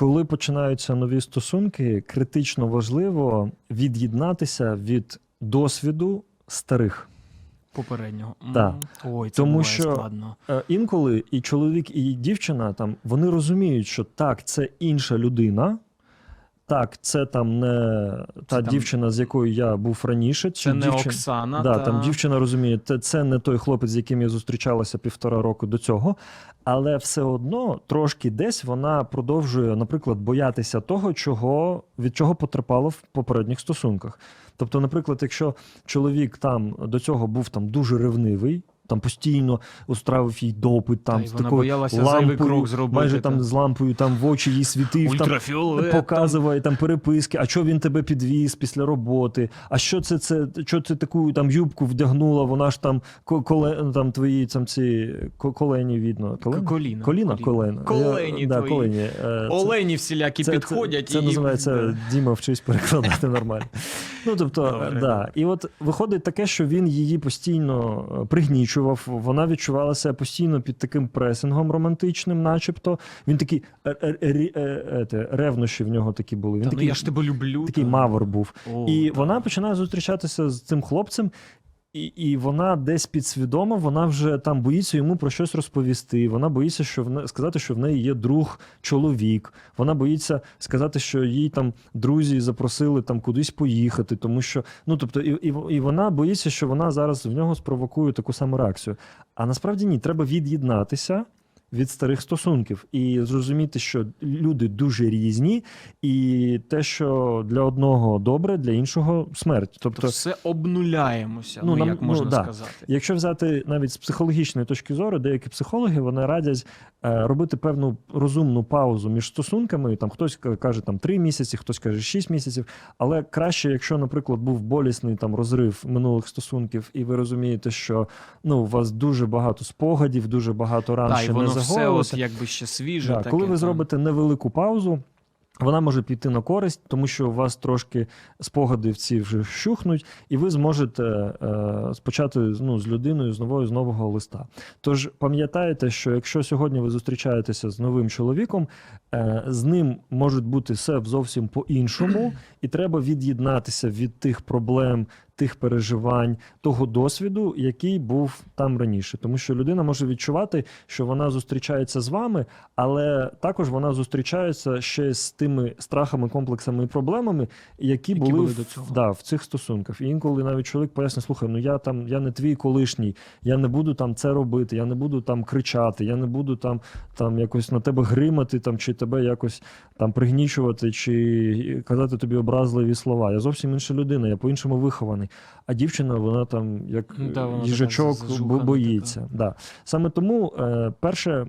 коли починаються нові стосунки, критично важливо від'єднатися від досвіду старих. Попереднього. Да. Ой, це Тому що- складно. Е, Інколи і чоловік, і дівчина там вони розуміють, що так, це інша людина. Так, це там не та там- дівчина, з якою я був раніше. Це чи не Оксана. Да, та... там дівчина розуміє, це, це не той хлопець, з яким я зустрічалася півтора року до цього, але все одно трошки десь вона продовжує, наприклад, боятися того, чого, від чого потерпала в попередніх стосунках. Тобто, наприклад, якщо чоловік там до цього був там дуже ревнивий. Там постійно устравив їй допит, там з такою лампою, зробити, майже та. там з лампою там в очі їй світив, там показує там переписки, а що він тебе підвіз після роботи? А що це це? Що це таку там юбку вдягнула? Вона ж там коле, там твої там ці колені видно. Колені? Коліна. Коліна, колена. Колені Я- да, твої. колені. Е, Олені всілякі це, підходять. Це, це і... називається Діма вчись перекладати нормально. Ну тобто, Добре, да. І от виходить таке, що він її постійно е, пригнічував. Вона відчувала себе постійно під таким пресингом романтичним, начебто. Він такий е, е, ревнощі в нього такі були. Він ну такий, я ж тебе люблю. такий та. мавр був. І вона починає зустрічатися з цим хлопцем. І, і вона десь підсвідомо, вона вже там боїться йому про щось розповісти. Вона боїться, що в не, сказати, що в неї є друг чоловік. Вона боїться сказати, що їй там друзі запросили там кудись поїхати, тому що ну тобто, і, і, і вона боїться, що вона зараз в нього спровокує таку саму реакцію. А насправді ні, треба від'єднатися. Від старих стосунків і зрозуміти, що люди дуже різні, і те, що для одного добре, для іншого смерть. Тобто, То все обнуляємося, Ну, ну, нам- як ну, можна да. сказати. Якщо взяти навіть з психологічної точки зору, деякі психологи вони радять е, робити певну розумну паузу між стосунками. Там хтось каже там три місяці, хтось каже шість місяців. Але краще, якщо, наприклад, був болісний там розрив минулих стосунків, і ви розумієте, що ну у вас дуже багато спогадів, дуже багато ран Та, ще не все от якби ще свіже. Да, таке, коли ви зробите невелику паузу, вона може піти на користь, тому що у вас трошки спогади в ці вже щухнуть, і ви зможете е, спочати ну, з людиною з новою з нового листа. Тож пам'ятайте, що якщо сьогодні ви зустрічаєтеся з новим чоловіком, е, з ним можуть бути все зовсім по-іншому, і треба від'єднатися від тих проблем. Тих переживань, того досвіду, який був там раніше, тому що людина може відчувати, що вона зустрічається з вами, але також вона зустрічається ще з тими страхами, комплексами і проблемами, які, Які були, були до цього. Да, в цих стосунках. І інколи навіть чоловік пояснює, слухай, ну я там я не твій колишній, я не буду там це робити, я не буду там кричати, я не буду там, там якось на тебе гримати, там чи тебе якось там пригнічувати, чи казати тобі образливі слова. Я зовсім інша людина, я по-іншому вихований. А дівчина, вона там як Ну, да, вона їжачок зажухана бо- боїться. Да. Саме тому е, перше,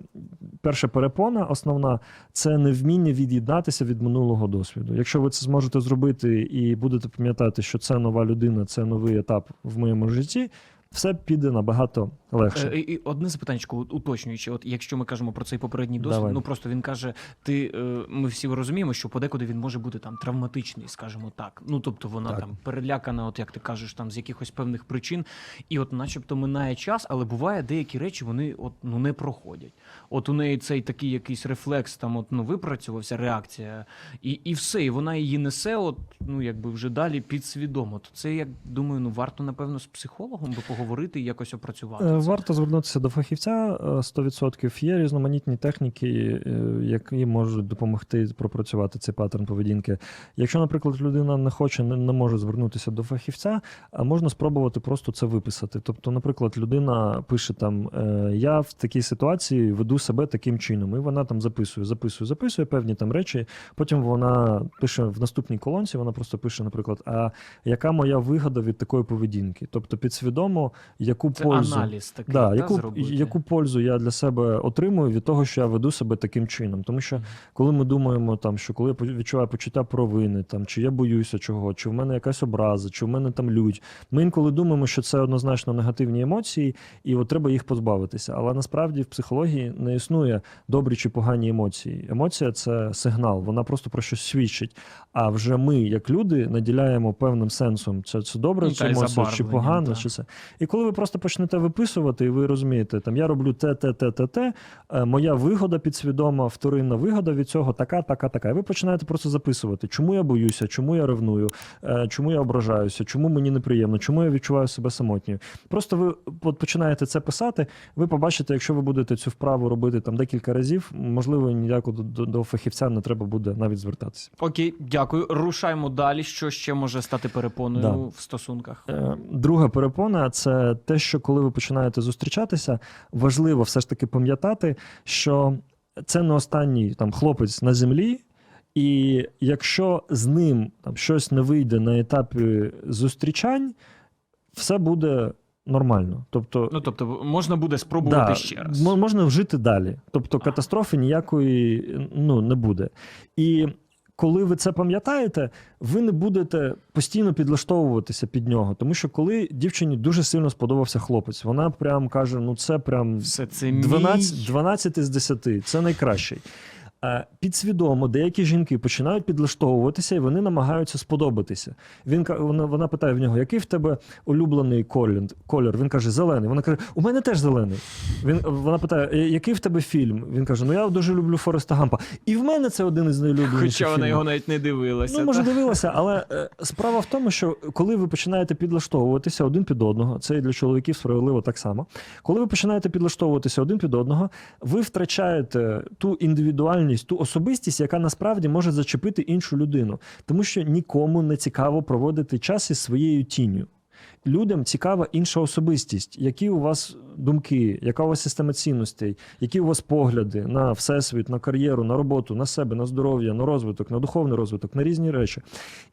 перша перепона, основна, це невміння від'єднатися від минулого досвіду. Якщо ви це зможете зробити і будете пам'ятати, що це нова людина, це новий етап в моєму житті, все піде набагато легше. Е, І, і одне запитання, уточнюючи, от якщо ми кажемо про цей попередній досвід, Давай. ну просто він каже: ти е, ми всі розуміємо, що подекуди він може бути там травматичний, скажімо так. Ну тобто вона Так. там перелякана, от як ти кажеш, там з якихось певних причин, і от, начебто, минає час, але буває деякі речі, вони от ну не проходять. От у неї цей такий якийсь рефлекс, там от ну випрацювався реакція, і, і все, і вона її несе, от ну якби вже далі підсвідомо. То це як думаю, ну варто напевно з психологом би поговорити і якось опрацювати. Е, це. Варто звернутися до фахівця е, 100%. Є різноманітні техніки, е, які можуть допомогти пропрацювати цей паттерн поведінки. Якщо, наприклад, людина не хоче, не, може звернутися до фахівця, а можна спробувати просто це виписати. Тобто, наприклад, людина пише там: е, Я в такій ситуації веду себе таким чином, і вона там записує, записує, записує певні там речі. Потім вона пише в наступній колонці, вона просто пише, наприклад, а яка моя вигода від такої поведінки? Тобто підсвідомо, яку Це пользу. аналіз такий, Да, та, яку, зробити. яку пользу я для себе отримую від того, що я веду себе таким чином? Тому що коли ми думаємо, там, що коли я відчуваю почуття провини, там, чи я боюся чого, чи в мене якась образа, чи в мене там лють, ми інколи думаємо, що це однозначно негативні емоції, і от треба їх позбавитися. Але насправді в психології не існує добрі чи погані емоції. Емоція це сигнал, вона просто про щось свідчить. А вже ми, як люди, наділяємо певним сенсом, це, це добре, Ну, це емоція, чи погано, та. чи це. І коли ви просто почнете виписувати, і ви розумієте, там я роблю те, те, те, те, те, е, моя вигода підсвідома, вторинна вигода від цього така, така, така. І ви починаєте просто записувати, чому я боюся, чому я ревную, е, чому я ображаюся, чому мені неприємно, чому я відчуваю себе самотньою. Просто ви починаєте це писати, ви побачите, якщо ви будете цю вправу робити там декілька разів, можливо, ніяко до, до, до фахівця не треба буде навіть звертатися. Окей, дякую. Рушаємо далі. Що ще може стати перепоною Да. в стосунках? Е, Друга перепона це те, що коли ви починаєте зустрічатися, важливо все ж таки пам'ятати, що це не останній там хлопець на землі. І якщо з ним там щось не вийде на етапі зустрічань, все буде нормально. Тобто, Ну тобто, можна буде спробувати ще раз. можна вжити далі. Тобто катастрофи ніякої ну, не буде. І коли ви це пам'ятаєте, ви не будете постійно підлаштовуватися під нього. Тому що коли дівчині дуже сильно сподобався хлопець, вона прям каже: ну це прям Все це мій. 12, 12 із 10, це найкращий. Підсвідомо, деякі жінки починають підлаштовуватися і вони намагаються сподобатися. Він вона, вона питає в нього, який в тебе улюблений колір? колір? Він каже, зелений. Вона каже, у мене теж зелений. Він, вона питає, «Е, який в тебе фільм? Він каже, ну я дуже люблю Фореста Гампа. І в мене це один із найулюбленіших Хоча вона фільмів. його навіть не дивилася. Ну, може, та? дивилася, але е, справа в тому, що коли ви починаєте підлаштовуватися один під одного, це і для чоловіків справедливо так само. Коли ви починаєте підлаштовуватися один під одного, ви втрачаєте ту індивідуальність, ту особистість, яка насправді може зачепити іншу людину, тому що нікому не цікаво проводити час із своєю тінню. Людям цікава інша особистість, які у вас думки, яка у вас система цінностей, які у вас погляди на всесвіт, на кар'єру, на роботу, на себе, на здоров'я, на розвиток, на духовний розвиток, на різні речі.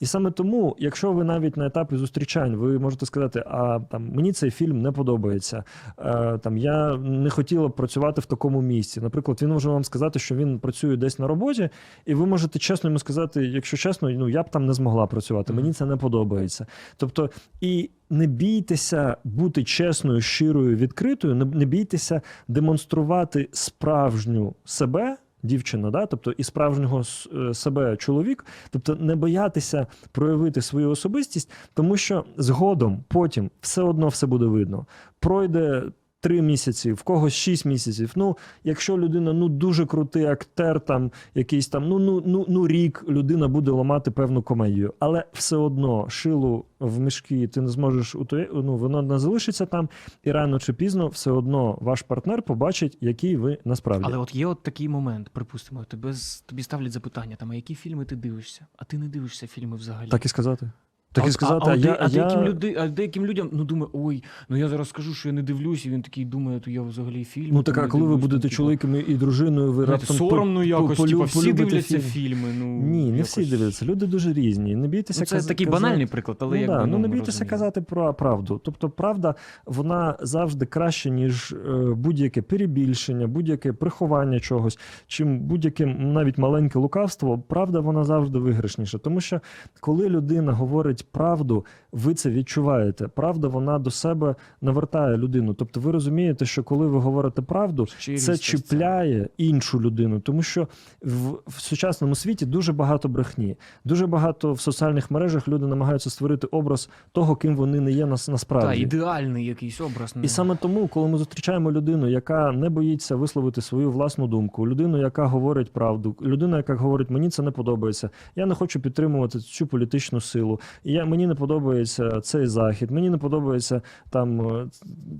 І саме тому, якщо ви навіть на етапі зустрічань, ви можете сказати, а там мені цей фільм не подобається. Е, там я не хотіла б працювати в такому місці. Наприклад, він може вам сказати, що він працює десь на роботі, і ви можете чесно йому сказати, якщо чесно, ну я б там не змогла працювати, мені це не подобається. Тобто, і не бійтеся бути чесною, щирою, відкритою, не, не бійтеся демонструвати справжню себе. Дівчина, да? тобто і справжнього е, себе чоловік, тобто не боятися проявити свою особистість, тому що згодом потім все одно все буде видно. Пройде три місяці, в когось шість місяців. Ну, якщо людина ну дуже крутий актер, там якийсь там, ну ну ну ну рік людина буде ламати певну комедію, але все одно шилу в мішки ти не зможеш ну воно не залишиться там, і рано чи пізно все одно ваш партнер побачить, який ви насправді. Але от є от такий момент, припустимо, тебе тобі ставлять запитання, там, а які фільми ти дивишся? А ти не дивишся фільми взагалі. Так і сказати. Так і сказати, а, а, а, я, а, я... деяким люди, а деяким людям ну думає, ой, ну я зараз скажу, що я не дивлюсь, і він такий думає, то я взагалі фільм. Ну так, а коли ви будете чоловіком і дружиною, ви раптом соромно по- якось, типу, всі дивляться фільм. фільми. Ну Ні, не всі дивляться. Люди дуже різні. Не бійтеся Ну, це каза- такий банальний приклад, але ну, якби, да, ну, ну, не бійтеся розуміємо. казати про правду. Тобто, правда, вона завжди краще, ніж е, будь-яке перебільшення, будь-яке приховання чогось, чим будь-яке навіть маленьке лукавство. Правда, вона завжди виграшніша. Тому що коли людина говорить правду, ви це відчуваєте. Правда, вона до себе навертає людину. Тобто, ви розумієте, що коли ви говорите правду, Щирість це чіпляє іншу людину, тому що в, в сучасному світі дуже багато брехні. Дуже багато в соціальних мережах люди намагаються створити образ того, ким вони не є нас, насправді. Так, ідеальний якийсь образ. ну. І саме тому, коли ми зустрічаємо людину, яка не боїться висловити свою власну думку, людину, яка говорить правду, людина, яка говорить, мені це не подобається, я не хочу підтримувати цю політичну силу. Я мені не подобається цей захід, мені не подобається там е,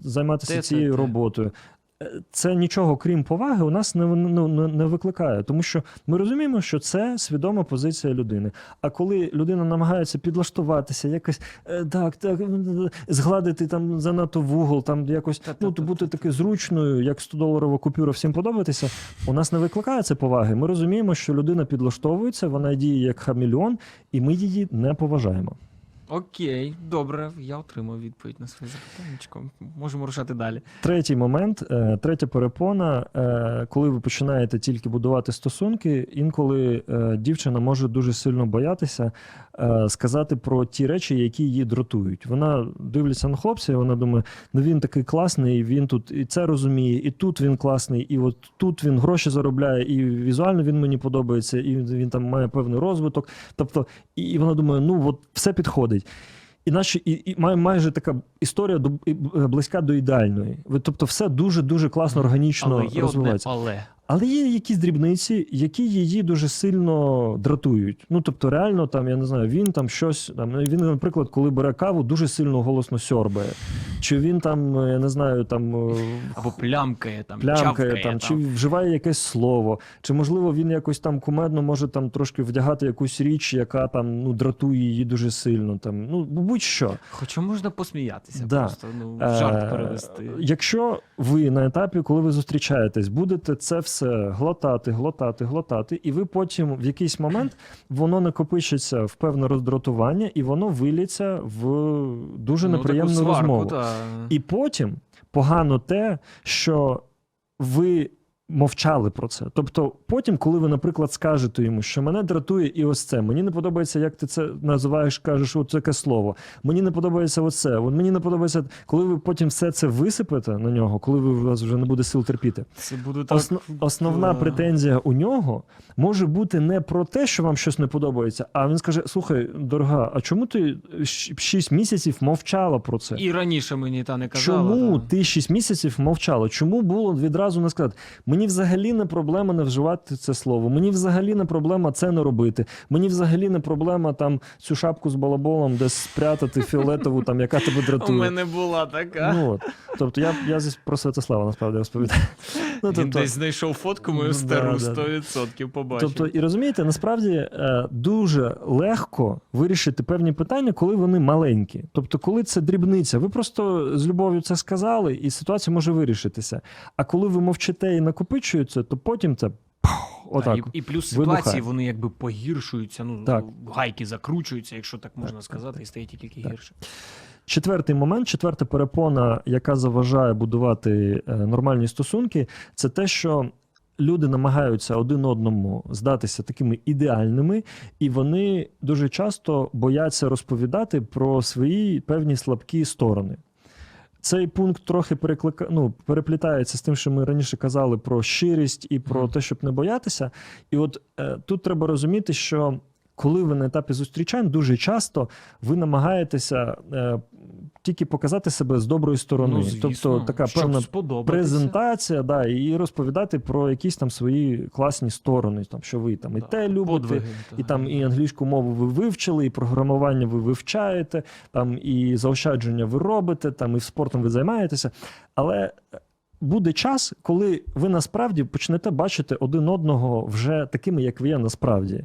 займатися те, цією те. роботою. Це нічого крім поваги у нас не, ну, не, не викликає, тому що ми розуміємо, що це свідома позиція людини. А коли людина намагається підлаштуватися, якось е, так, так згладити там занадто вугол, там якось ну, Та-та-та-та. бути таки зручною, як 100-доларова купюра, всім подобатися, у нас не викликає це поваги. Ми розуміємо, що людина підлаштовується, вона діє як хамільон, і ми її не поважаємо. Окей, добре, я отримав відповідь на своє запитання. Можемо рушати далі. Третій момент, е, третя перепона, е, коли ви починаєте тільки будувати стосунки, інколи е, дівчина може дуже сильно боятися сказати про ті речі, які її дратують. Вона дивиться на хлопця, і вона думає, ну він такий класний, він тут і це розуміє, і тут він класний, і от тут він гроші заробляє, і візуально він мені подобається, і він там має певний розвиток. Тобто, і вона думає, ну от все підходить. Іначе і, і має майже така історія до близька до ідеальної. Тобто, все дуже дуже класно, органічно Але є одне розвивається. але. Але є якісь дрібниці, які її дуже сильно дратують. Ну тобто, реально, там я не знаю, він там щось там. Він, наприклад, коли бере каву, дуже сильно голосно сьорбає. Чи він там, е, я не знаю, там е, Або плямкає, там, плямкає, чавкає, там, там. чи вживає якесь слово, чи можливо він якось там кумедно може там трошки вдягати якусь річ, яка там ну дратує її дуже сильно. Там ну будь-що. Хоча можна посміятися, Да. просто ну, в жарт Е, перевести. Якщо ви на етапі, коли ви зустрічаєтесь, будете це все глотати, глотати, глотати, і ви потім в якийсь момент воно накопичиться в певне роздратування, і воно виліться в дуже Ну, неприємну сварку, розмову. та. І потім погано те, що ви мовчали про це. Тобто, потім, коли ви, наприклад, скажете йому, що мене дратує і ось це, мені не подобається, як ти це називаєш, кажеш, от таке слово. Мені не подобається оце. От мені не подобається, коли ви потім все це висипете на нього, коли ви у вас вже не буде сил терпіти. Це буде так. Основ, основна претензія у нього може бути не про те, що вам щось не подобається, а він скаже: слухай, дорога, а чому ти шість місяців мовчала про це? І раніше мені та не казала. Чому та. ти 6 місяців мовчала? Чому було відразу не сказати? Мені взагалі не проблема не вживати це слово. Мені взагалі не проблема це не робити. Мені взагалі не проблема там цю шапку з балаболом десь спрятати фіолетову, там яка тебе У дратує. мене була така. Ну, от. Тобто я, я про Святослава насправді розповідаю. Ну, Він тобто, десь знайшов фотку мою стару, да, да. 100% побачив. Тобто, і розумієте, насправді е, дуже легко вирішити певні питання, коли вони маленькі. Тобто, коли це дрібниця, ви просто з любов'ю це сказали, і ситуація може вирішитися. А коли ви мовчите і накопичуєте, то потім це отак. і, і плюс вибухає. ситуації вони якби погіршуються, ну Так. гайки закручуються, якщо так можна так, сказати, так. і стає тільки Так. гірше. Четвертий момент, четверта перепона, яка заважає будувати е, нормальні стосунки, це те, що люди намагаються один одному здатися такими ідеальними, і вони дуже часто бояться розповідати про свої певні слабкі сторони. Цей пункт трохи переклика... ну, переплітається з тим, що ми раніше казали про щирість і про те, щоб не боятися. І от е, тут треба розуміти, що коли ви на етапі зустрічань, дуже часто ви намагаєтеся е, тільки показати себе з доброї сторони. Ну, звісно, тобто така певна презентація, да, і розповідати про якісь там свої класні сторони, там, що ви там і Да, те любите, подвиги, і та. там і англійську мову ви вивчили, і програмування ви вивчаєте, там і заощадження ви робите, там і спортом ви займаєтеся. Але буде час, коли ви насправді почнете бачити один одного вже такими, як ви є насправді.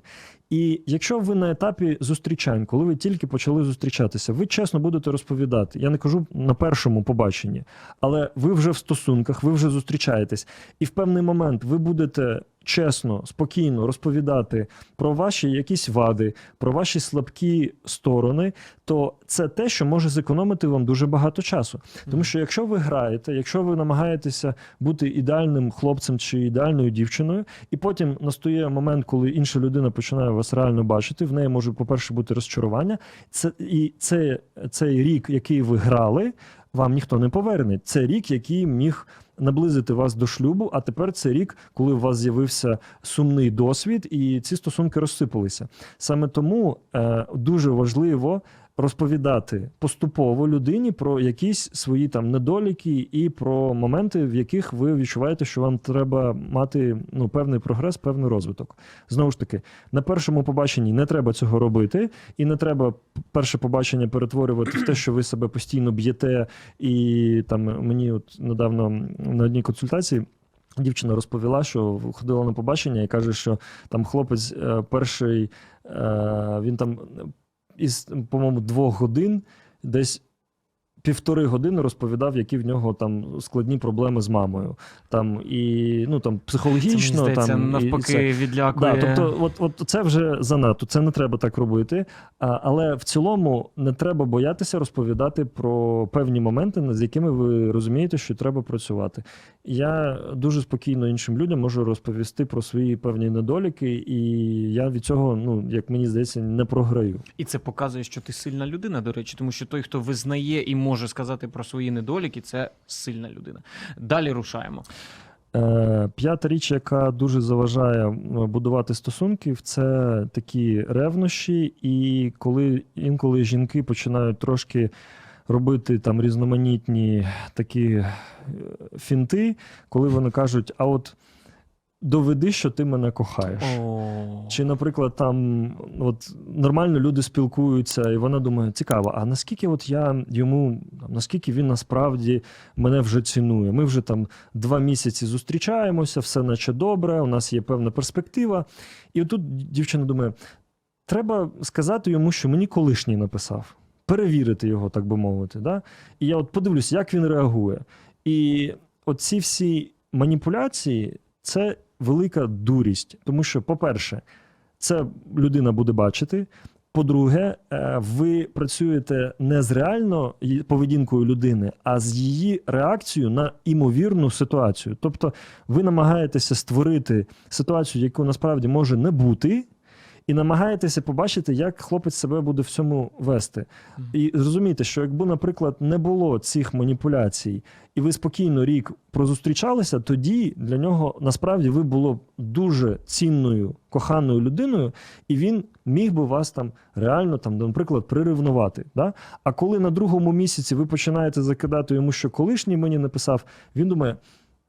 І якщо ви на етапі зустрічань, коли ви тільки почали зустрічатися, ви чесно будете розповідати. Я не кажу на першому побаченні, але ви вже в стосунках, ви вже зустрічаєтесь, і в певний момент ви будете чесно, спокійно розповідати про ваші якісь вади, про ваші слабкі сторони, то це те, що може зекономити вам дуже багато часу. Тому що якщо ви граєте, якщо ви намагаєтеся бути ідеальним хлопцем чи ідеальною дівчиною, і потім настає момент, коли інша людина починає вас реально бачити, в неї може, по-перше, бути розчарування. Це і це, цей рік, який ви грали, вам ніхто не поверне. Це рік, який міг наблизити вас до шлюбу. А тепер це рік, коли у вас з'явився сумний досвід, і ці стосунки розсипалися. Саме тому е, дуже важливо. Розповідати поступово людині про якісь свої там недоліки і про моменти, в яких ви відчуваєте, що вам треба мати ну певний прогрес, певний розвиток. Знову ж таки, на першому побаченні не треба цього робити, і не треба перше побачення перетворювати в те, що ви себе постійно б'єте. І там мені от недавно на одній консультації. Дівчина розповіла, що ходила на побачення і каже, що там хлопець е, перший, е, він там із, по-моєму, двох годин десь півтори години розповідав, які в нього там складні проблеми з мамою. Там і ну там Це, мені психологічно, здається, там і- і навпаки це. відлякує. Да, тобто, от, от це вже занадто, це не треба так робити. А, але в цілому не треба боятися розповідати про певні моменти, над якими ви розумієте, що треба працювати. Я дуже спокійно іншим людям можу розповісти про свої певні недоліки, і я від цього, ну як мені здається, не програю. І це показує, що ти сильна людина, до речі, тому що той, хто визнає і може сказати про свої недоліки, це сильна людина. Далі рушаємо. Е, П'ята річ, яка дуже заважає будувати стосунків, це такі ревнощі, і коли інколи жінки починають трошки робити там різноманітні такі е, фінти, коли вони кажуть: а от доведи, що ти мене кохаєш. О. Чи, наприклад, там от нормально люди спілкуються, і вона думає, цікаво, а наскільки от я йому, наскільки він насправді мене вже цінує? Ми вже там два місяці зустрічаємося, все наче добре, у нас є певна перспектива. І отут дівчина думає: треба сказати йому, що мені колишній написав, перевірити його, так би мовити. Да? І я от подивлюсь, як він реагує. І оці всі маніпуляції це велика дурість. Тому що, по-перше, це людина буде бачити. По-друге, е, ви працюєте не з реально поведінкою людини, а з її реакцією на імовірну ситуацію. Тобто, ви намагаєтеся створити ситуацію, яку насправді може не бути, і намагаєтеся побачити, як хлопець себе буде в цьому вести. І зрозумійте, що якби, наприклад, не було цих маніпуляцій, і ви спокійно рік прозустрічалися, тоді для нього насправді ви було б дуже цінною, коханою людиною, і він міг би вас там реально там, наприклад, приревнувати. Да? А коли на другому місяці ви починаєте закидати йому, що колишній мені написав, він думає.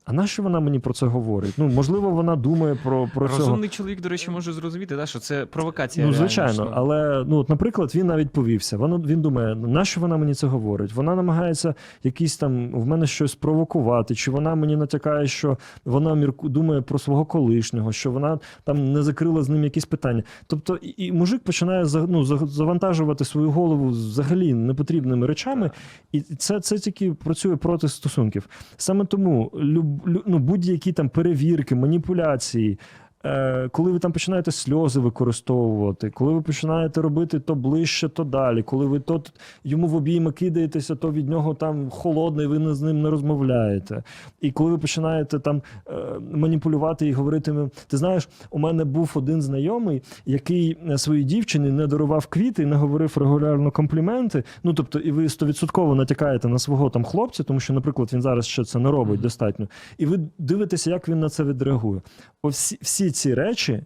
А нащо вона мені про це говорить? Ну, можливо, вона думає про, про цього. Розумний чоловік, до речі, може зрозуміти, да, що це провокація. Ну, реально, звичайно, що- але ну, от, наприклад, він навіть повівся. Воно він думає, нащо вона мені це говорить? Вона намагається якісь там в мене щось провокувати, чи вона мені натякає, що вона мірку думає про свого колишнього, що вона там не закрила з ним якісь питання. Тобто, і, і мужик починає за- ну, за- завантажувати свою голову взагалі непотрібними речами, і це, це тільки працює проти стосунків. Саме тому люб, лю- ну, будь-які там перевірки, маніпуляції. Е, коли ви там починаєте сльози використовувати, коли ви починаєте робити то ближче, то далі, коли ви то йому в обійми кидаєтеся, то від нього там холодний, ви не- з ним не розмовляєте. І коли ви починаєте там е, маніпулювати і говорити, ти знаєш, у мене був один знайомий, який е, своїй дівчині не дарував квіти і не говорив регулярно компліменти. Ну тобто, і ви стовідсотково натякаєте на свого там хлопця, тому що, наприклад, він зараз ще це не робить достатньо. І ви дивитеся, як він на це відреагує. Всі, всі ці речі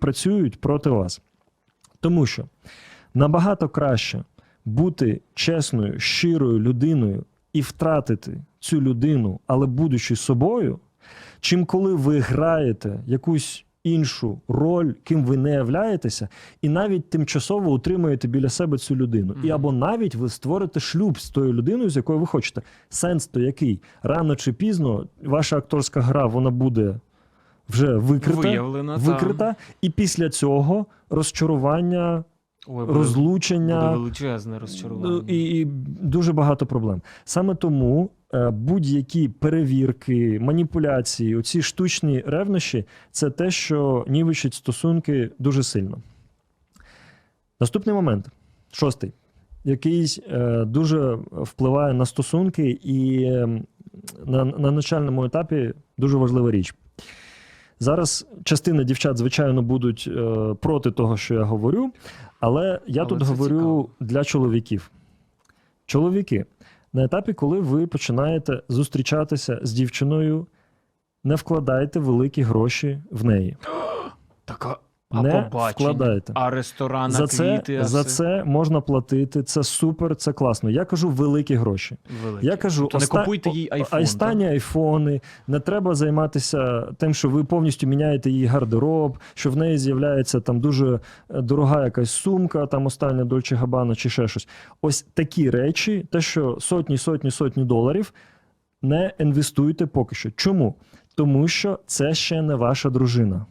працюють проти вас. Тому що набагато краще бути чесною, щирою людиною і втратити цю людину, але будучи собою, чим коли ви граєте якусь іншу роль, ким ви не являєтеся, і навіть тимчасово утримуєте біля себе цю людину. І або навіть ви створите шлюб з тою людиною, з якою ви хочете. Сенс то який? Рано чи пізно ваша акторська гра вона буде вже викрита, Виявлено, та. викрита і після цього розчарування, Ой, розлучення. буде величезне розчарування. Ну, І, і дуже багато проблем. Саме тому е, будь-які перевірки, маніпуляції, оці штучні ревнощі це те, що нівечить стосунки дуже сильно. Наступний момент, шостий, який е, дуже впливає на стосунки, і е, на, на начальному етапі дуже важлива річ. Зараз частина дівчат, звичайно, будуть е, проти того, що я говорю, але я Але тут говорю цікаво. для чоловіків. Чоловіки, на етапі, коли ви починаєте зустрічатися з дівчиною, не вкладайте великі гроші в неї. Так, а, не вкладайте. А ресторан, за це, квіти, за це можна платити. Це супер, це класно. Я кажу великі гроші. Велике. Я кажу, То не купуйте їй айфон. останні айфони. Не треба займатися тим, що ви повністю міняєте її гардероб, що в неї з'являється там дуже е, дорога якась сумка, там остання Дольче Габана чи ще щось. Ось такі речі, те, що сотні, сотні, сотні доларів, не інвестуйте поки що. Чому? Тому що це ще не ваша дружина.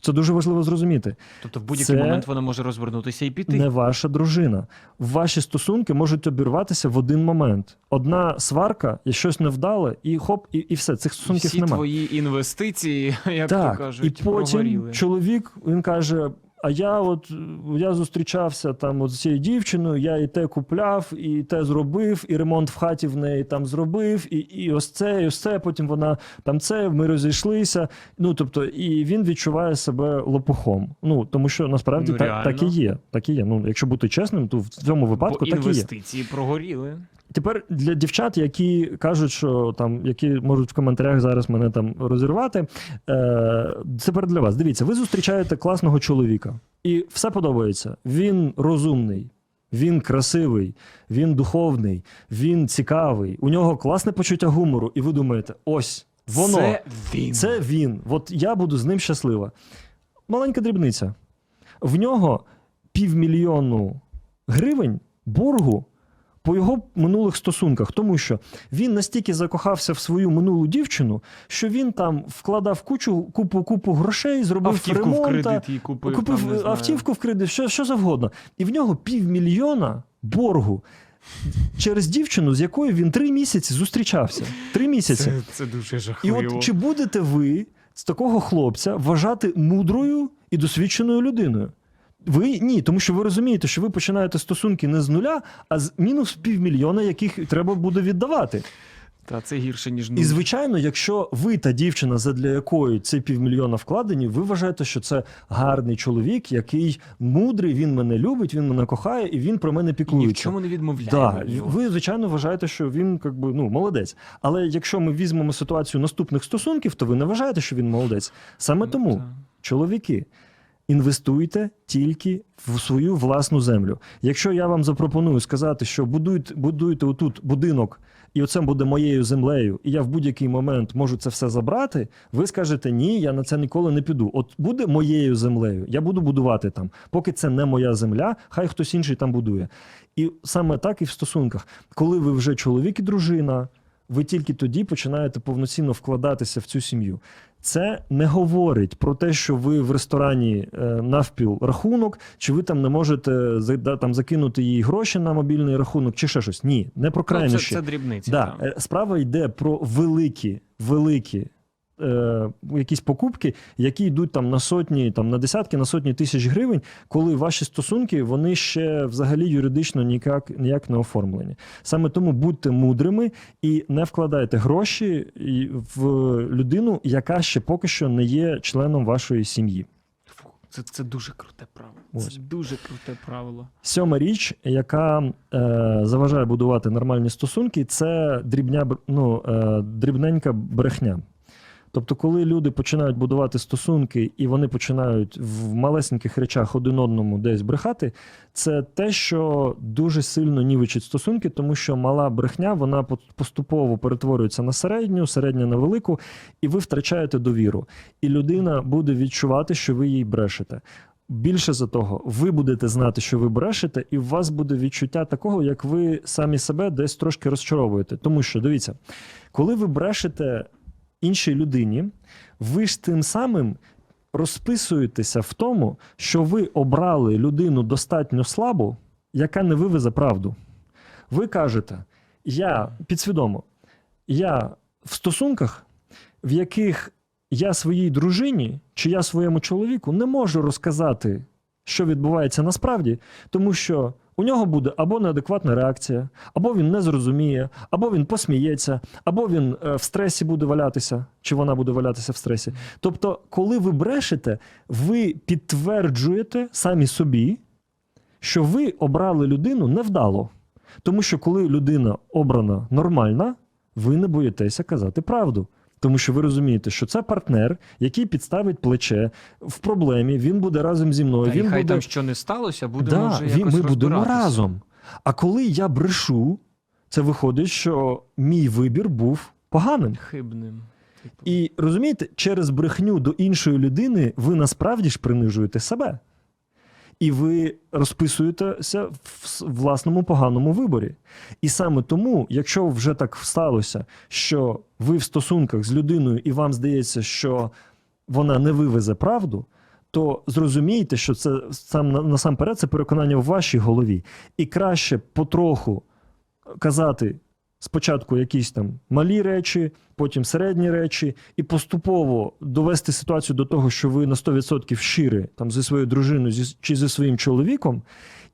Це дуже важливо зрозуміти. Тобто в будь-який Це момент вона може розвернутися і піти. не ваша дружина. Ваші стосунки можуть обірватися в один момент. Одна сварка, і щось невдале, і хоп, і, і все. Цих стосунків Всі немає. твої інвестиції, як так, то кажуть, і потім прогоріли. чоловік він каже: а я от я зустрічався там от з цією дівчиною, я і те купляв, і те зробив, і ремонт в хаті в неї там зробив, і, і ось це, і ось це. Потім вона там це, ми розійшлися. Ну тобто, і він відчуває себе лопухом. Ну тому що насправді Ну, так, так і є. Так і є. Ну, якщо бути чесним, то в цьому випадку Бо так і є. інвестиції прогоріли. Тепер для дівчат, які кажуть, що там, які можуть в коментарях зараз мене там розірвати, е, це перед для вас. Дивіться, ви зустрічаєте класного чоловіка, і все подобається. Він розумний, він красивий, він духовний, він цікавий. У нього класне почуття гумору, і ви думаєте, ось воно. Це він. Це він. От я буду з ним щаслива. Маленька дрібниця. В нього півмільйону гривень боргу по його минулих стосунках, тому що він настільки закохався в свою минулу дівчину, що він там вкладав кучу купу купу грошей, зробив Автівку в ремонт, кредит їй купив. купив там, не знаю. автівку в кредит, що, що завгодно. І в нього півмільйона боргу через дівчину, з якою він три місяці зустрічався. Три місяці. Це, це дуже І от чи будете ви з такого хлопця вважати мудрою і досвідченою людиною? Ви ні, тому що ви розумієте, що ви починаєте стосунки не з нуля, а з мінус півмільйона, яких треба буде віддавати. Та це гірше, ніж І звичайно, якщо ви та дівчина, задля якої ці півмільйона вкладені, ви вважаєте, що це гарний чоловік, який мудрий, він мене любить, він мене кохає, і він про мене І ні в чому не відмовляє. Да, ви звичайно вважаєте, що він как би, ну, молодець. Але якщо ми візьмемо ситуацію наступних стосунків, то ви не вважаєте, що він молодець. Саме Ну, тому, та. чоловіки, інвестуйте тільки в свою власну землю. Якщо я вам запропоную сказати, що будуйте, будуйте отут будинок, і оце буде моєю землею, і я в будь-який момент можу це все забрати, ви скажете ні, я на це ніколи не піду. От буде моєю землею, я буду будувати там. Поки це не моя земля, хай хтось інший там будує. І саме так і в стосунках, коли ви вже чоловік і дружина, ви тільки тоді починаєте повноцінно вкладатися в цю сім'ю. Це не говорить про те, що ви в ресторані е, навпіл рахунок, чи ви там не можете да, там закинути їй гроші на мобільний рахунок, чи ще щось. Ні, не про Ну, це, це дрібниці. Да, е, справа йде про великі, великі е, якісь покупки, які йдуть там на сотні, там на десятки, на сотні тисяч гривень, коли ваші стосунки вони ще взагалі юридично ніяк, ніяк не оформлені. Саме тому будьте мудрими і не вкладайте гроші в людину, яка ще поки що не є членом вашої сім'ї. Це, це дуже круте правило. Ось. Це дуже круте правило. Сьома річ, яка е, заважає будувати нормальні стосунки, це дрібня, ну, е, дрібненька брехня. Тобто, коли люди починають будувати стосунки і вони починають в малесеньких речах один одному десь брехати, це те, що дуже сильно нівечить стосунки, тому що мала брехня вона поступово перетворюється на середню, середня на велику, і ви втрачаєте довіру. І людина буде відчувати, що ви їй брешете. Більше за того, ви будете знати, що ви брешете, і у вас буде відчуття такого, як ви самі себе десь трошки розчаровуєте. Тому що дивіться, коли ви брешете іншій людині, ви ж тим самим розписуєтеся в тому, що ви обрали людину достатньо слабу, яка не вивезе правду. Ви кажете, я підсвідомо, я в стосунках, в яких я своїй дружині чи я своєму чоловіку не можу розказати, що відбувається насправді, тому що у нього буде або неадекватна реакція, або він не зрозуміє, або він посміється, або він е, в стресі буде валятися, чи вона буде валятися в стресі. Тобто, коли ви брешете, ви підтверджуєте самі собі, що ви обрали людину невдало. Тому що коли людина обрана нормальна, ви не боїтеся казати правду. Тому що ви розумієте, що це партнер, який підставить плече в проблемі, він буде разом зі мною. Та, і хай буде там що не сталося, будемо да, вже він, якось ми будемо разом. А коли я брешу, це виходить, що мій вибір був поганим. Хибним. І розумієте, через брехню до іншої людини ви насправді ж принижуєте себе. І ви розписуєтеся в власному поганому виборі. І саме тому, якщо вже так сталося, що ви в стосунках з людиною, і вам здається, що вона не вивезе правду, то зрозумійте, що це сам насамперед це переконання в вашій голові. І краще потроху казати спочатку якісь там малі речі, потім середні речі, і поступово довести ситуацію до того, що ви на 100% щирі там зі своєю дружиною зі, чи зі своїм чоловіком.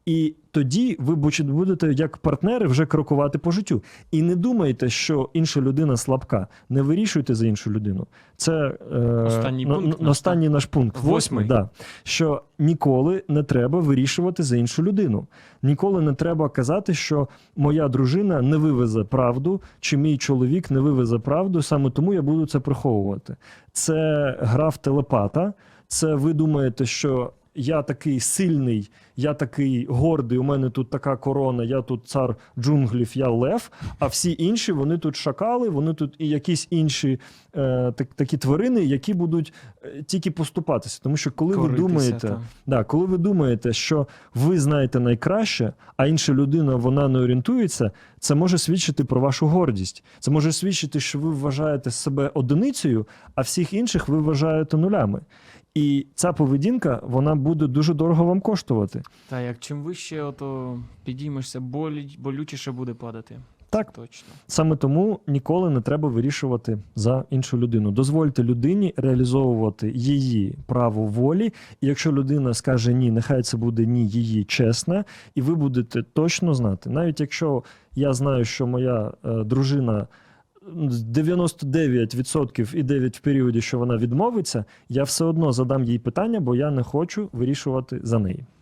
І тоді ви будете як партнери вже крокувати по життю. І не думайте, що інша людина слабка. Не вирішуйте за іншу людину. Це е, Останній на- пункт на- наш, останній наш пункт. Восьмий, да. що ніколи не треба вирішувати за іншу людину. Ніколи не треба казати, що моя дружина не вивезе правду, чи мій чоловік не вивезе правду, саме тому я буду це приховувати. Це гра в телепата. Це ви думаєте, що я такий сильний, я такий гордий, у мене тут така корона, я тут цар джунглів, я лев, а всі інші вони тут шакали, вони тут і якісь інші е, так, такі тварини, які будуть е, тільки поступатися. Тому що коли ви думаєте. Да, коли ви думаєте, що ви знаєте найкраще, а інша людина вона не орієнтується, це може свідчити про вашу гордість. Це може свідчити, що ви вважаєте себе одиницею, а всіх інших ви вважаєте нулями. І ця поведінка вона буде дуже дорого вам коштувати. Та як чим вище ото підіймешся, болі, болючіше буде падати. Так. Точно. Саме тому ніколи не треба вирішувати за іншу людину. Дозвольте людині реалізовувати її право волі. І якщо людина скаже ні, нехай це буде ні її чесне, і ви будете точно знати. Навіть якщо я знаю, що моя е, дружина. З 99% і 9 в періоді, що вона відмовиться, я все одно задам їй питання, бо я не хочу вирішувати за неї.